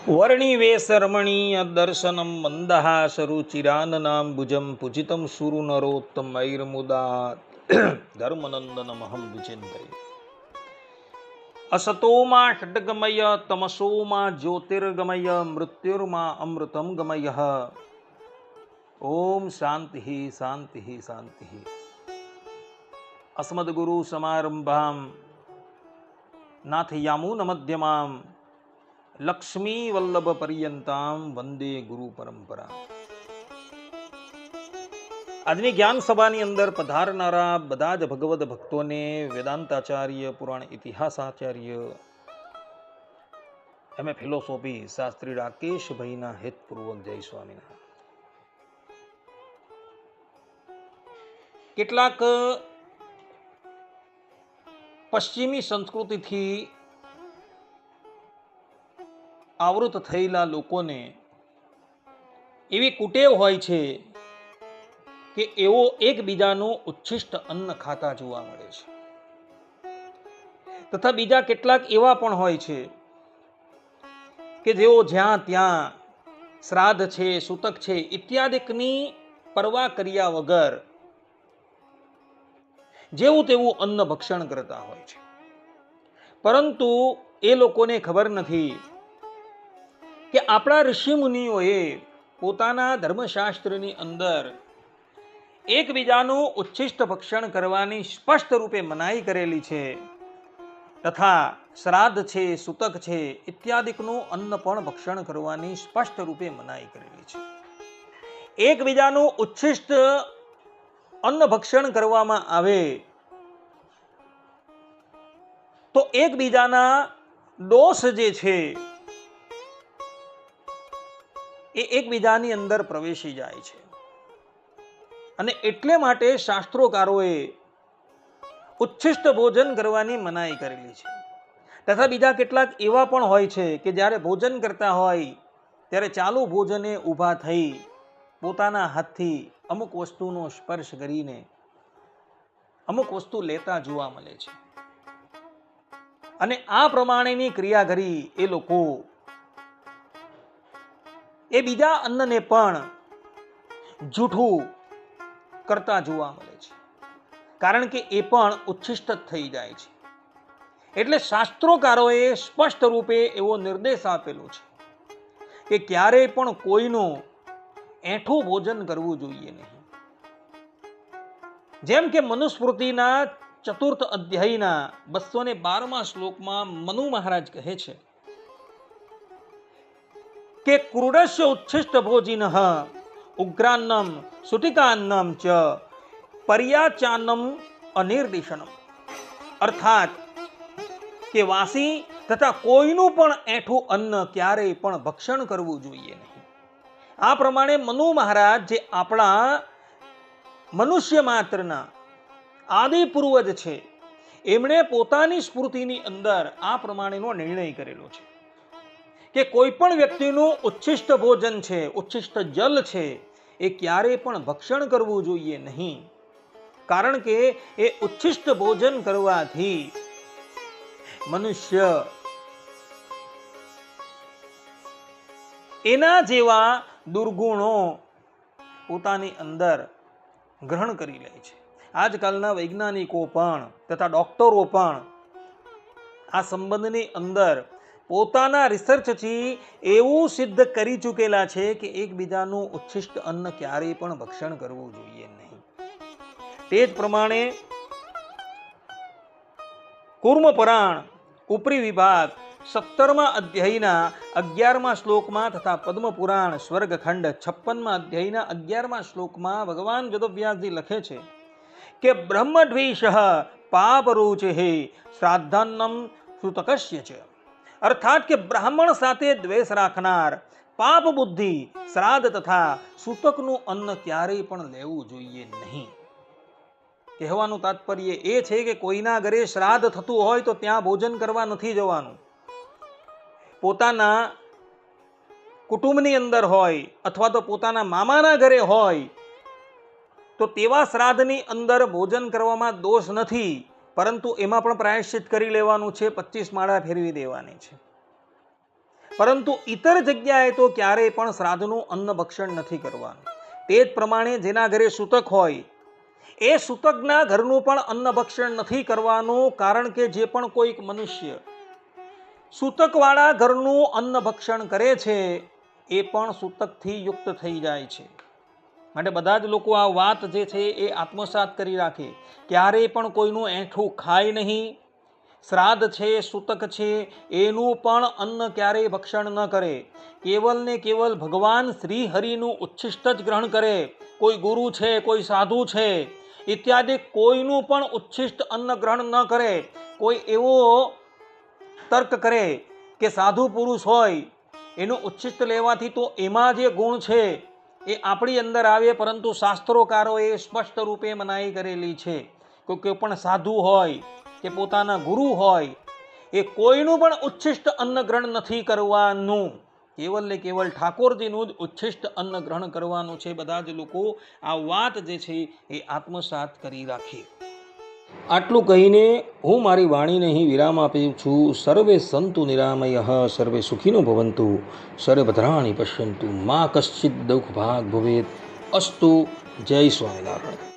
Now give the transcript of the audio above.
વર્ણિવેશરમણીય દર્શનમ મંદહાસરુચિરાનનામ ભુજમ પૂજિતમ સુરુ ધર્મનંદનમહમ ધર્મનંદનમહં વિચિંતય અસતોમાં ષડગમય તમસોમાં જ્યોતિર્ગમય મૃત્યુર્મા અમૃતમ ગમય ઓમ શાંતિ શાંતિ શાંતિ અસ્મદગુરુ સમારંભામ નાથયામૂન મધ્યમાં લક્ષ્મી વલ્લભ પર્યંતામ વંદે ગુરુ પરંપરા આજની જ્ઞાન સભાની અંદર પધારનારા બધા જ ભગવદ ભક્તોને વેદાંતાચાર્ય પુરાણ ઇતિહાસાચાર્ય એમ ફિલોસોફી શાસ્ત્રી રાકેશભાઈના હેતપૂર્વક જય સ્વામિનારાયણ કેટલાક પશ્ચિમી સંસ્કૃતિથી આવૃત થયેલા લોકોને એવી કુટેવ હોય છે કે એવો એકબીજાનું ઉચ્છિષ્ટ અન્ન ખાતા જોવા મળે છે. તથા બીજા કેટલાક એવા પણ હોય છે કે જેઓ જ્યાં ત્યાં શ્રાદ્ધ છે, સૂતક છે ઇત્યાદિકની પરવા કર્યા વગર જેવું તેવું અન્ન ભક્ષણ કરતા હોય છે. પરંતુ એ લોકોને ખબર નથી કે આપણા ઋષિ મુનિઓએ પોતાના ધર્મશાસ્ત્રની અંદર એકબીજાનું ઉચ્છિષ્ટ ભક્ષણ કરવાની સ્પષ્ટ રૂપે મનાઈ કરેલી છે. તથા શ્રાદ્ધ છે, સૂતક છે, ઇત્યાદિકનું અન્ન પણ ભક્ષણ કરવાની સ્પષ્ટ રૂપે મનાઈ કરેલી છે. એકબીજાનું ઉચ્છિષ્ટ અન્ન ભક્ષણ કરવામાં આવે તો એકબીજાના દોષ જે છે એ એકબીજાની અંદર પ્રવેશી જાય છે. અને એટલે માટે શાસ્ત્રોકારોએ ઉચ્છિષ્ટ ભોજન કરવાની મનાઈ કરેલી છે. તથા બીજા કેટલાક એવા પણ હોય છે કે જ્યારે ભોજન કરતા હોય, ત્યારે ચાલુ ભોજને ઊભા થઈ પોતાના હાથથી અમુક વસ્તુનો સ્પર્શ કરીને અમુક વસ્તુ લેતા જોવા મળે છે. અને આ પ્રમાણેની ક્રિયા કરી એ લોકો એ બીજા અન્નને પણ જૂઠું કરતા જોવા મળે છે. કારણ કે એ પણ ઉચ્છિષ્ટ થઈ જાય છે. એટલે શાસ્ત્રોકારોએ સ્પષ્ટ રૂપે એવો નિર્દેશ આપેલો છે કે ક્યારેય પણ કોઈનું એઠું ભોજન કરવું જોઈએ નહીં. જેમ કે મનુસ્મૃતિના ચતુર્થ અધ્યાયના બસો ને બારમા શ્લોકમાં મનુ મહારાજ કહે છે કે ક્રૂરસ્ય ઉચ્છિષ્ટ ભોજિન, ઉગ્રાન્નમ, સુટિકાન્નમ ચ પર્યાચાનમ અનિર્દિશનમ. અર્થાત કે વાસી તથા કોઈનું પણ એઠું અન્ન ક્યારેય પણ ભક્ષણ કરવું જોઈએ નહીં. આ પ્રમાણે મનુ મહારાજ જે આપણા મનુષ્ય માત્રના આદિ પૂર્વજ છે, એમણે પોતાની સ્મૃતિની અંદર આ પ્રમાણેનો નિર્ણય કરેલો છે. કે કોઈ પણ વ્યક્તિનું ઉચ્છિષ્ટ ભોજન છે, ઉચ્છિષ્ટ જલ છે, એ ક્યારેય પણ ભક્ષણ કરવું જોઈએ નહીં. કારણ કે એ ઉચ્છિષ્ટ ભોજન કરવાથી મનુષ્ય એના જેવા દુર્ગુણો પોતાની અંદર ગ્રહણ કરી લે છે. આજકાલના વૈજ્ઞાનિકો પણ તથા ડોક્ટરો પણ આ સંબંધની અંદર પોતાના રિસર્ચથી એવું સિદ્ધ કરી ચૂકેલા છે કે એકબીજાનું ઉચ્છિષ્ટ અન્ન ક્યારેય પણ ભક્ષણ કરવું જોઈએ નહીં. તે જ પ્રમાણે કુર્મ પુરાણ, ઉપરી વિભાગ, સત્તરમા અધ્યાયના અગિયારમા શ્લોકમાં તથા પદ્મપુરાણ સ્વર્ગખંડ, છપ્પનમાં અધ્યાયના અગિયારમા શ્લોકમાં ભગવાન જદવ્યાસજી લખે છે કે બ્રહ્મદ્વેષ હે, શ્રાદ્ધાન્નમ શ્રુતકશ્ય છે. અર્થાત કે બ્રાહ્મણ સાથે દ્વેષ રાખનાર, પાપ બુદ્ધિ, શ્રાદ્ધ તથા સૂતકનું અન્ન ક્યારેય પણ લેવું જોઈએ નહીં. કહેવાનું તાત્પર્ય એ છે કે કોઈના ઘરે શ્રાદ્ધ થતું હોય તો ત્યાં ભોજન કરવા નથી જવાનું. પોતાના કુટુંબની અંદર હોય અથવા તો પોતાના મામાના ઘરે હોય, તો તેવા શ્રાદ્ધની અંદર ભોજન કરવામાં દોષ નથી. પરંતુ એમાં પણ પ્રાયશ્ચિત કરી લેવાનું છે, પચીસ માળા ફેરવી દેવાની છે. પરંતુ ઇતર જગ્યાએ તો ક્યારેય પણ શ્રાદ્ધનું અન્ન ભક્ષણ નથી કરવાનું. તે જ પ્રમાણે જેના ઘરે સૂતક હોય, એ સૂતકના ઘરનું પણ અન્ન ભક્ષણ નથી કરવાનું, કારણ કે જે પણ કોઈક મનુષ્ય સૂતકવાળા ઘરનું અન્ન ભક્ષણ કરે છે, એ પણ સૂતકથી યુક્ત થઈ જાય છે. માટે બધા જ લોકો આ વાત જે છે એ આત્મસાત કરી રાખે. ક્યારેય પણ કોઈનું એઠું ખાય નહીં. શ્રાદ્ધ છે, સૂતક છે, એનું પણ અન્ન ક્યારેય ભક્ષણ ન કરે. કેવલ ને કેવલ ભગવાન શ્રી હરિનું ઉચ્છિષ્ટ જ ગ્રહણ કરે. કોઈ ગુરુ છે, કોઈ સાધુ છે, ઇત્યાદિ કોઈનું પણ ઉચ્છિષ્ટ અન્ન ગ્રહણ ન કરે. કોઈ એવો તર્ક કરે કે સાધુ પુરુષ હોય, એનું ઉચ્છિષ્ટ લેવાથી તો એમાં જે ગુણ છે એ આપણી અંદર આવે, પરંતુ શાસ્ત્રોકારોએ સ્પષ્ટ રૂપે મનાઈ કરેલી છે કોઈ કોઈ પણ સાધુ હોય, કે પોતાના ગુરુ હોય, એ કોઈનું પણ ઉચ્છિષ્ટ અન્ન ગ્રહણ નથી કરવાનું. કેવલ ને કેવલ ઠાકોરજીનું જ ઉચ્છિષ્ટ અન્ન ગ્રહણ કરવાનું છે બધા જ લોકો. આ વાત જે છે એ આત્મસાત કરી રાખી. આટલું કહીને હું મારી વાણીને અહીં વિરામ આપું છું. સર્વે સંતુ નિરામય, સર્વે સુખીનો ભવંતુ, સર્વે ભદ્રાણી પશ્યંતુ. મા કશ્ચિત દુઃખ ભાગ ભવેત. અસ્તુ જય સ્વામિનારાયણ.